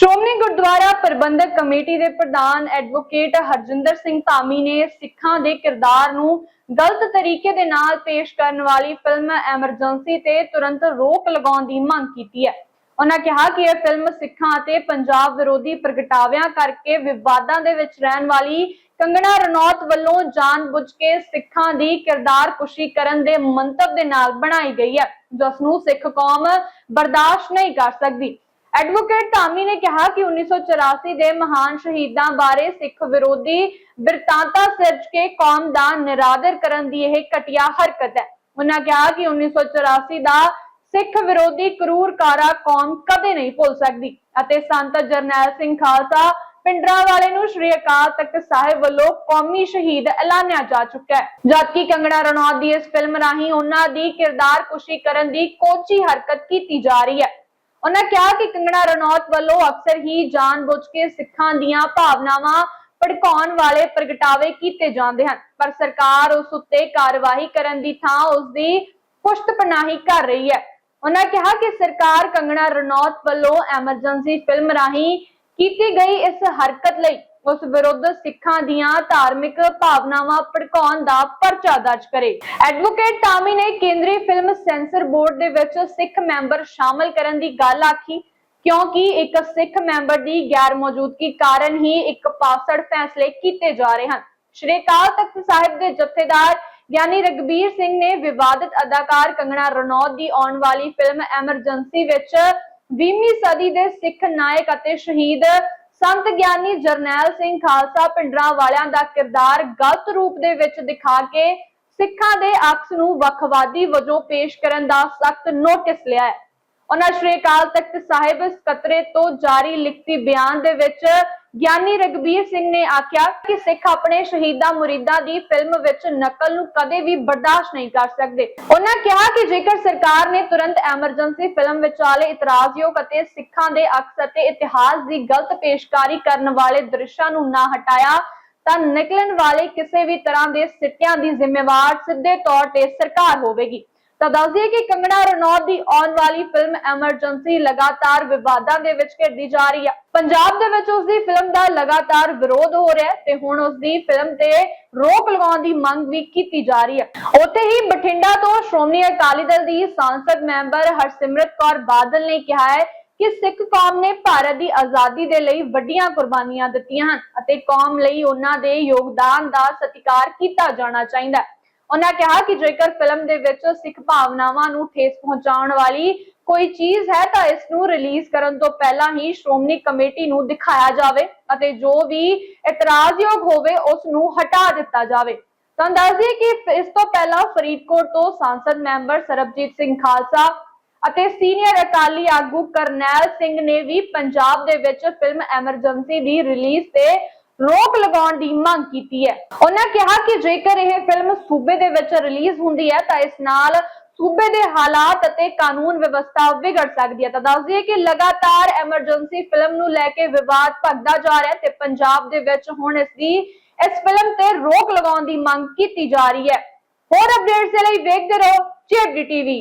ਸ਼੍ਰੋਮਣੀ ਗੁਰਦੁਆਰਾ ਪ੍ਰਬੰਧਕ committee ਦੇ ਪ੍ਰਧਾਨ advocate Harjinder Singh Dhami ਨੇ ਸਿੱਖਾਂ ਦੇ ਕਿਰਦਾਰ ਨੂੰ ਗਲਤ ਤਰੀਕੇ ਦੇ ਨਾਲ ਪੇਸ਼ ਕਰਨ ਵਾਲੀ ਫਿਲਮ ਐਮਰਜੈਂਸੀ ਤੇ ਤੁਰੰਤ ਰੋਕ ਲਗਾਉਣ ਦੀ ਮੰਗ ਕੀਤੀ ਹੈ। ਉਹਨਾਂ ਕਿਹਾ ਕਿ ਇਹ ਫਿਲਮ ਸਿੱਖਾਂ ਅਤੇ ਪੰਜਾਬ ਵਿਰੋਧੀ ਪ੍ਰਗਟਾਵਿਆਂ ਕਰਕੇ ਵਿਵਾਦਾਂ ਦੇ ਵਿੱਚ ਰਹਿਣ ਵਾਲੀ ਕੰਗਣਾ ਰਣੌਤ ਵੱਲੋਂ ਜਾਣਬੁੱਝ ਕੇ ਸਿੱਖਾਂ ਦੀ ਕਿਰਦਾਰ ਕੁਸ਼ੀ ਕਰਨ ਦੇ ਮੰਤਵ ਦੇ ਨਾਲ ਬਣਾਈ ਗਈ ਹੈ, ਜਿਸ ਨੂੰ ਸਿੱਖ ਕੌਮ ਬਰਦਾਸ਼ਤ ਨਹੀਂ ਕਰ ਸਕਦੀ। ਐਡਵੋਕੇਟ ਧਾਮੀ ਨੇ ਕਿਹਾ ਕਿ 1984 ਦੇ ਮਹਾਨ ਸ਼ਹੀਦਾਂ ਬਾਰੇ ਸਿੱਖ ਵਿਰੋਧੀ ਬਿਰਤਾਂਤਾ ਸਿਰਜ ਕੇ ਕੌਮ ਦਾ ਨਿਰਾਦਰ ਕਰਨ ਦੀ ਇਹ ਘਟੀਆ ਹਰਕਤ ਹੈ। ਉਹਨਾਂ ਕਿਹਾ ਕਿ 1984 ਦਾ ਸਿੱਖ ਵਿਰੋਧੀ ਕਰੂਰ ਕੌਮ ਕਦੇ ਨਹੀਂ ਭੁੱਲ ਸਕਦੀ ਅਤੇ ਸੰਤ ਜਰਨੈਲ ਸਿੰਘ ਖਾਲਸਾ ਪਿੰਡਰਾਂ ਵਾਲੇ ਨੂੰ ਸ਼੍ਰੀ ਅਕਾਲ ਤਖਤ ਸਾਹਿਬ ਵੱਲੋਂ ਕੌਮੀ ਸ਼ਹੀਦ ਐਲਾਨਿਆ ਜਾ ਚੁੱਕਾ ਹੈ। ਜਦਕਿ ਕੰਗਣਾ ਰਣੌਤ ਦੀ ਇਸ ਫਿਲਮ ਰਾਹੀਂ ਉਹਨਾਂ ਦੀ ਕਿਰਦਾਰ ਕੁਸ਼ੀ ਕਰਨ ਦੀ ਕੋਚੀ ਹਰਕਤ ਕੀਤੀ ਜਾ ਰਹੀ ਹੈ। ਉਹਨਾਂ ਕਿਹਾ ਕਿ ਕੰਗਣਾ ਰਣੌਤ ਵੱਲੋਂ ਅਕਸਰ ਹੀ ਜਾਣਬੁੱਝ ਕੇ ਸਿੱਖਾਂ ਦੀਆਂ ਭਾਵਨਾਵਾਂ ਭੜਕਾਉਣ ਵਾਲੇ ਪ੍ਰਗਟਾਵੇ ਕੀਤੇ ਜਾਂਦੇ ਹਨ। ਪਰ ਸਰਕਾਰ ਉਸ ਉੱਤੇ ਕਾਰਵਾਈ ਕਰਨ ਦੀ ਥਾਂ ਉਸ ਦੀ ਪੁਸ਼ਤਪਨਾਹੀ ਕਰ ਰਹੀ ਹੈ। ਉਹਨਾਂ ਕਿਹਾ ਕਿ ਸਰਕਾਰ ਕੰਗਣਾ ਰਣੌਤ ਵੱਲੋਂ ਐਮਰਜੈਂਸੀ ਫਿਲਮ ਰਾਹੀਂ ਕੀਤੀ ਗਈ ਇਸ ਹਰਕਤ ਲਈ ਉਸ ਵਿਰੁੱਧ ਸਿੱਖਾਂ ਦੀਆਂ ਧਾਰਮਿਕ ਭਾਵਨਾਵਾਂ ਭੜਕਾਉਣ ਦਾ ਪਰਚਾ ਦਰਜ ਕਰੇ। ਐਡਵੋਕੇਟ ਟਾਮੀ ਨੇ ਕੇਂਦਰੀ ਫਿਲਮ ਸੈਂਸਰ ਬੋਰਡ ਦੇ ਵਿੱਚ ਸਿੱਖ ਮੈਂਬਰ ਸ਼ਾਮਲ ਕਰਨ ਦੀ ਗੱਲ ਆਖੀ, ਕਿਉਂਕਿ ਇੱਕ ਸਿੱਖ ਮੈਂਬਰ ਦੀ ਗੈਰ ਮੌਜੂਦਗੀ ਕਾਰਨ ਹੀ ਇੱਕ ਪਾਸੜ ਫੈਸਲੇ ਕੀਤੇ ਜਾ ਰਹੇ ਹਨ। ਸ਼੍ਰੀ ਅਕਾਲ ਤਖਤ ਸਾਹਿਬ ਦੇ ਜਥੇਦਾਰ ਯਾਨੀ ਰਗਬੀਰ ਸਿੰਘ ਨੇ ਵਿਵਾਦਿਤ ਅਦਾਕਾਰ ਕੰਗਣਾ ਰਣੌਤ ਦੀ ਆਉਣ ਵਾਲੀ ਫਿਲਮ ਐਮਰਜੈਂਸੀ ਵਿੱਚ 20ਵੀਂ ਸਦੀ ਦੇ ਸਿੱਖ ਨਾਇਕ ਅਤੇ ਸ਼ਹੀਦ ਸੰਤ ਗਿਆਨੀ ਜਰਨੈਲ ਸਿੰਘ ਖਾਲਸਾ ਪਿੰਡਰਾਂ ਵਾਲਿਆਂ ਦਾ ਕਿਰਦਾਰ ਗਲਤ ਰੂਪ ਦੇ ਵਿੱਚ ਦਿਖਾ ਕੇ ਸਿੱਖਾਂ ਦੇ ਅਕਸ ਨੂੰ ਵੱਖਵਾਦੀ ਵਜੋਂ ਪੇਸ਼ ਕਰਨ ਦਾ ਸਖਤ ਨੋਟਿਸ ਲਿਆ ਹੈ। ਉਹਨਾਂ ਸ਼੍ਰੀ ਅਕਾਲ ਤਖਤ ਸਾਹਿਬ ਸਕੱਤਰੇ ਤੋਂ ਜਾਰੀ ਲਿਖਤੀ ਬਿਆਨ ਦੇ ਵਿੱਚ ਗਿਆਨੀ ਰਗਬੀਰ ਸਿੰਘ ਨੇ ਆਖਿਆ ਕਿ ਸਿੱਖ ਆਪਣੇ ਸ਼ਹੀਦਾਂ ਮੁਰੀਦਾਂ ਦੀ ਫਿਲਮ ਵਿੱਚ ਨਕਲ ਨੂੰ ਕਦੇ ਵੀ ਬਰਦਾਸ਼ਤ ਨਹੀਂ ਕਰ ਸਕਦੇ। ਉਹਨਾਂ ਕਿਹਾ ਕਿ ਜੇਕਰ ਸਰਕਾਰ ਨੇ ਤੁਰੰਤ ਐਮਰਜੈਂਸੀ ਫਿਲਮ ਵਿਚਾਲੇ ਇਤਰਾਜ਼ਯੋਗ ਅਤੇ ਸਿੱਖਾਂ ਦੇ ਅਕਸ ਅਤੇ ਇਤਿਹਾਸ ਦੀ ਗਲਤ ਪੇਸ਼ਕਾਰੀ ਕਰਨ ਵਾਲੇ ਦ੍ਰਿਸ਼ਾਂ ਨੂੰ ਨਾ ਹਟਾਇਆ, ਤਾਂ ਨਿਕਲਣ ਵਾਲੇ ਕਿਸੇ ਵੀ ਤਰ੍ਹਾਂ ਦੇ ਸਿੱਟਿਆਂ ਦੀ ਜ਼ਿੰਮੇਵਾਰ ਸਿੱਧੇ ਤੌਰ ਤੇ ਸਰਕਾਰ ਹੋਵੇਗੀ। ਤਾਂ ਦੱਸ ਦਈਏ ਕਿ ਕੰਗਣਾ ਰਣੌਤ ਦੀ ਆਉਣ ਵਾਲੀ ਫਿਲਮ ਐਮਰਜੈਂਸੀ ਲਗਾਤਾਰ ਵਿਵਾਦਾਂ ਦੇ ਵਿੱਚ ਘਿਰਦੀ ਜਾ ਰਹੀ ਹੈ ਪੰਜਾਬ ਦੇ ਵਿੱਚ ਉਸ ਦੀ ਫਿਲਮ ਦਾ ਲਗਾਤਾਰ ਵਿਰੋਧ ਹੋ ਰਿਹਾ ਤੇ ਹੁਣ ਉਸ ਦੀ ਫਿਲਮ ਤੇ ਰੋਕ ਲਗਾਉਣ ਦੀ ਮੰਗ ਵੀ ਕੀਤੀ ਜਾ ਰਹੀ ਹੈ। ਉੱਥੇ ਹੀ ਬਠਿੰਡਾ ਤੋਂ ਸ਼੍ਰੋਮਣੀ ਅਕਾਲੀ ਦਲ ਦੀ ਸੰਸਦ ਮੈਂਬਰ ਹਰਸਿਮਰਤ ਕੌਰ ਬਾਦਲ ਨੇ ਕਿਹਾ ਹੈ ਕਿ ਸਿੱਖ ਕੌਮ ਨੇ ਭਾਰਤ ਦੀ ਆਜ਼ਾਦੀ ਦੇ ਲਈ ਵੱਡੀਆਂ ਕੁਰਬਾਨੀਆਂ ਦਿੱਤੀਆਂ ਹਨ ਅਤੇ ਕੌਮ ਲਈ ਉਹਨਾਂ ਦੇ ਯੋਗਦਾਨ ਦਾ ਸਤਿਕਾਰ ਕੀਤਾ ਜਾਣਾ ਚਾਹੀਦਾ ਹੈ। ਉਹਨਾਂ ਕਿਹਾ ਕਿ ਜੇਕਰ ਫਿਲਮ ਦੇ ਵਿੱਚ ਸਿੱਖ ਭਾਵਨਾਵਾਂ ਨੂੰ ਠੇਸ ਪਹੁੰਚਾਉਣ ਵਾਲੀ ਕੋਈ ਚੀਜ਼ ਹੈ ਤਾਂ ਇਸ ਨੂੰ ਰਿਲੀਜ਼ ਕਰਨ ਤੋਂ ਪਹਿਲਾਂ ਹੀ ਸ਼੍ਰੋਮਣੀ ਕਮੇਟੀ ਨੂੰ ਦਿਖਾਇਆ ਜਾਵੇ ਅਤੇ ਜੋ ਵੀ ਇਤਰਾਜ਼ਯੋਗ ਹੋਵੇ ਉਸ ਨੂੰ ਹਟਾ ਦਿੱਤਾ ਜਾਵੇ। ਤਾਂ ਦੱਸ ਕਿ ਇਸ ਤੋਂ ਪਹਿਲਾਂ ਫਰੀਦਕੋਟ ਤੋਂ ਸੰਸਦ ਮੈਂਬਰ ਸਰਬਜੀਤ ਸਿੰਘ ਖਾਲਸਾ ਅਤੇ ਸੀਨੀਅਰ ਅਕਾਲੀ ਆਗੂ ਕਰਨੈਲ ਸਿੰਘ ਨੇ ਵੀ ਪੰਜਾਬ ਦੇ ਵਿੱਚ ਫਿਲਮ ਐਮਰਜੈਂਸੀ ਦੀ ਰਿਲੀਜ਼ ਤੇ ਰੋਕ ਲਗਾਉਣ ਦੀ ਮੰਗ ਕੀਤੀ ਹੈ। ਉਹਨਾਂ ਕਿਹਾ ਕਿ ਜੇਕਰ ਇਹ ਫਿਲਮ ਸੂਬੇ ਦੇ ਵਿੱਚ ਰਿਲੀਜ਼ ਹੁੰਦੀ ਹੈ, ਤਾਂ ਇਸ ਨਾਲ ਸੂਬੇ ਦੇ ਹਾਲਾਤ ਅਤੇ ਕਾਨੂੰਨ ਵਿਵਸਥਾ ਵਿਗੜ ਸਕਦੀ ਹੈ। ਤਾਂ ਦੱਸ ਦਈਏ ਕਿ ਲਗਾਤਾਰ ਐਮਰਜੈਂਸੀ ਫਿਲਮ ਨੂੰ ਲੈ ਕੇ ਵਿਵਾਦ ਭਗਦਾ ਜਾ ਰਿਹਾ ਤੇ ਪੰਜਾਬ ਦੇ ਵਿੱਚ ਹੁਣ ਇਸ ਦੀ, ਇਸ ਫਿਲਮ ਤੇ ਰੋਕ ਲਗਾਉਣ ਦੀ ਮੰਗ ਕੀਤੀ ਜਾ ਰਹੀ ਹੈ। ਹੋਰ ਅਪਡੇਟਸ ਦੇ ਲਈ ਵੇਖਦੇ ਰਹੋ ਜੇਬਡੀ ਟੀਵੀ।